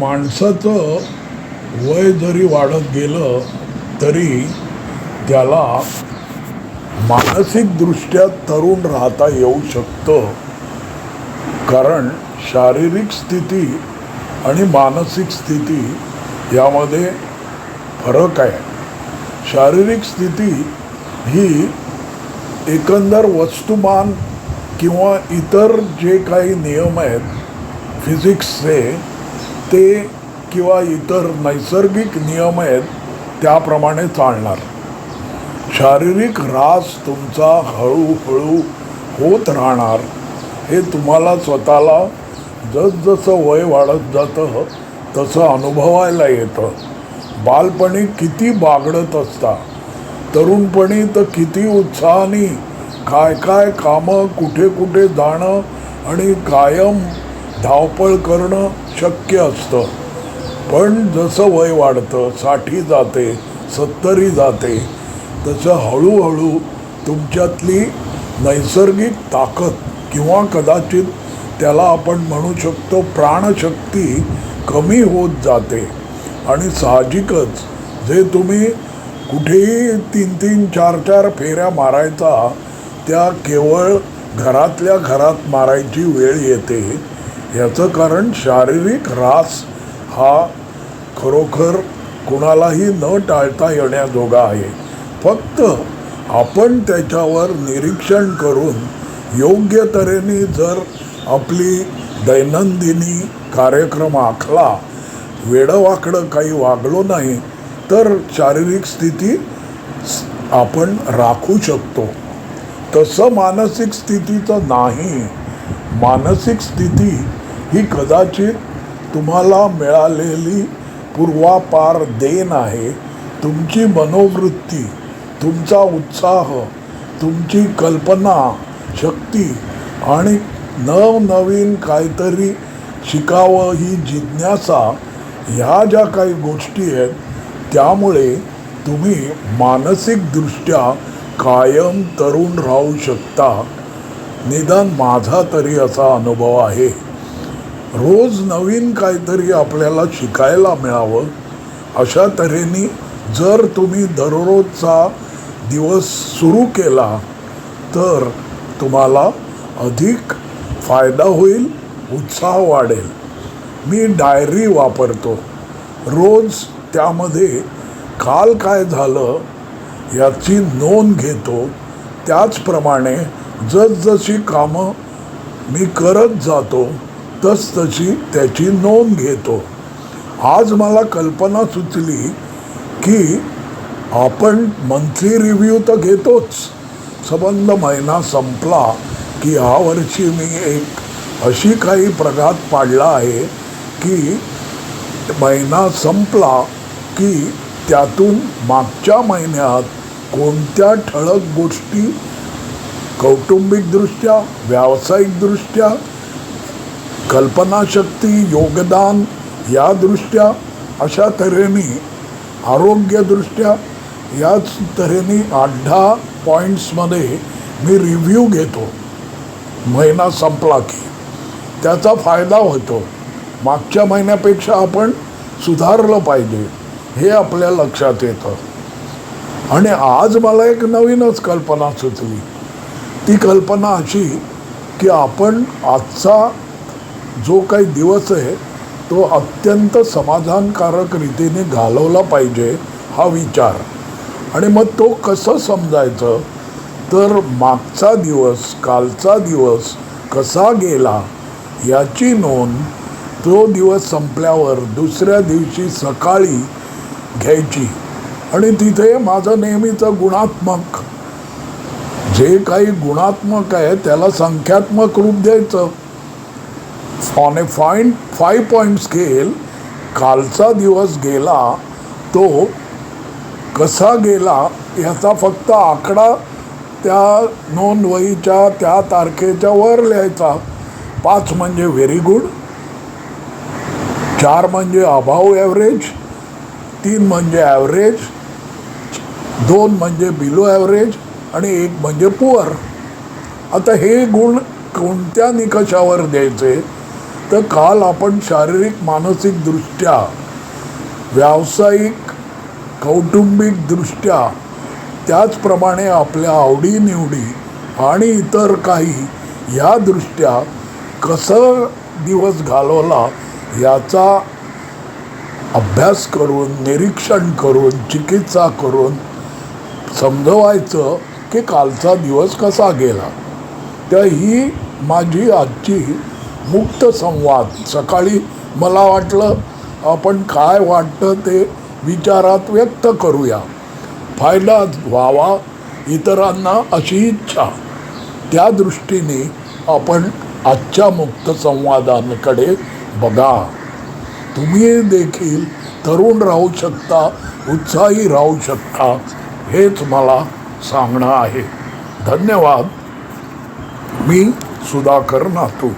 माणसाचं वय जरी वाढत गेलं तरी त्याला मानसिकदृष्ट्या तरुण राहता येऊ शकतं. कारण शारीरिक स्थिती आणि मानसिक स्थिती यामध्ये फरक आहे. शारीरिक स्थिती ही एकंदर वस्तुमान किंवा इतर जे काही नियम आहेत फिजिक्सचे ते किंवा इतर नैसर्गिक नियम आहेत त्याप्रमाणे चालणार. शारीरिक ऱ्हास तुमचा हळूहळू होत राहणार. हे तुम्हाला स्वतःला जसजसं वय वाढत जातं तसं अनुभवायला येतं. बालपणी किती बागडत असता तरुणपणी तर किती उत्साहाने काय काय कामं कुठे कुठे जाणं आणि कायम धावपळ करणं शक्य असतं. पण जसं वय वाढतं साठी जाते सत्तरी जाते तसं हळूहळू तुमच्यातली नैसर्गिक ताकद किंवा कदाचित त्याला आपण म्हणू शकतो प्राणशक्ती कमी होत जाते. आणि साहजिकच जे तुम्ही कुठेही तीन तीन चार चार फेऱ्या मारायचा त्या केवळ घरातल्या घरात मारायची वेळ येते. याचं कारण शारीरिक ऱ्हास हा खरोखर कुणालाही न टाळता येण्याजोगा आहे. फक्त आपण त्याच्यावर निरीक्षण करून योग्य तऱ्हेने जर आपली दैनंदिनी कार्यक्रम आखला वेडंवाकडं काही वागलो नाही तर शारीरिक स्थिती आपण राखू शकतो. तसं मानसिक स्थितीचं नाही. मानसिक स्थिती ही कदाचित तुम्हाला मिळालेली पूर्वापार देण आहे. तुमची मनोवृत्ती तुमचा उत्साह तुमची कल्पना शक्ती आणि नवनवीन काहीतरी शिकावं ही जिज्ञासा ह्या ज्या काही गोष्टी आहेत त्यामुळे तुम्ही मानसिकदृष्ट्या कायम तरुण राहू शकता. निदान माझा तरी असा अनुभव आहे. रोज नवीन काहीतरी आपल्याला शिकायला मिळावं अशा तऱ्हेने जर तुम्ही दररोजचा दिवस सुरू केला तर तुम्हाला अधिक फायदा होईल उत्साह वाढेल. मी डायरी वापरतो. रोज त्यामध्ये काल काय झालं याची नोंद घेतो. त्याचप्रमाणे जसजशी कामं मी करत जातो तसतशी त्याची नोंद घेतो. आज मला कल्पना सुचली की आपण मंथली रिव्ह्यू तर घेतोच. संबंध महिना संपला की यावर्षी वर्षी मी एक अशी काही प्रघात पाडला आहे की महिना संपला की त्यातून मागच्या महिन्यात कोणत्या ठळक गोष्टी कौटुंबिकदृष्ट्या व्यावसायिकदृष्ट्या कल्पनाशक्ती योगदान या दृष्ट्या अशा तऱ्हेने आरोग्यदृष्ट्या याच तऱ्हेने आठ दहा पॉईंट्समध्ये मी रिव्ह्यू घेतो. महिना संपला की त्याचा फायदा होतो. मागच्या महिन्यापेक्षा आपण सुधारलं पाहिजे हे आपल्या लक्षात येतं. आणि आज मला एक नवीनच कल्पना सुचली. ती कल्पना अशी की आपण आजचा जो काही दिवस आहे तो अत्यंत समाधानकारक रीतीने घालवला पाहिजे हा विचार. आणि मग तो कसं समजायचं? तर मागचा दिवस कालचा दिवस कसा गेला याची नोंद तो दिवस संपल्यावर दुसऱ्या दिवशी सकाळी घ्यायची. आणि तिथे माझं नेहमीचं गुणात्मक. जे काही गुणात्मक आहे त्याला संख्यात्मक रूप द्यायचं. On a fine five point scale कालचा दिवस गेला तो कसा गेला याचा फक्त आकडा त्या नोंदवहीच्या त्या तारखेच्या वर लिहायचा. पाच म्हणजे व्हेरी गुड चार म्हणजे अभाव ॲव्हरेज तीन म्हणजे ॲव्हरेज दोन म्हणजे बिलो ॲव्हरेज आणि एक म्हणजे पुअर आता हे गुण कोणत्या निकषावर द्यायचे? तर काल आपण शारीरिक मानसिकदृष्ट्या व्यावसायिक कौटुंबिकदृष्ट्या त्याचप्रमाणे आपल्या आवडीनिवडी आणि इतर काही या दृष्ट्या कसं दिवस घालवला याचा अभ्यास करून निरीक्षण करून चिकित्सा करून समजवायचं की कालचा दिवस कसा गेला. तर ही माझी आजची मुक्त संवाद. सकाळी मला वाटलं आपण काय वाटतं ते विचारात व्यक्त करूया. फायदा व्हावा इतरांना अशी इच्छा. त्या दृष्टीने आपण आजच्या मुक्त संवादांकडे बघा. तुम्ही देखील तरुण राहू शकता उत्साही राहू शकता हेच मला सांगणं आहे. धन्यवाद. मी सुधाकर नातू.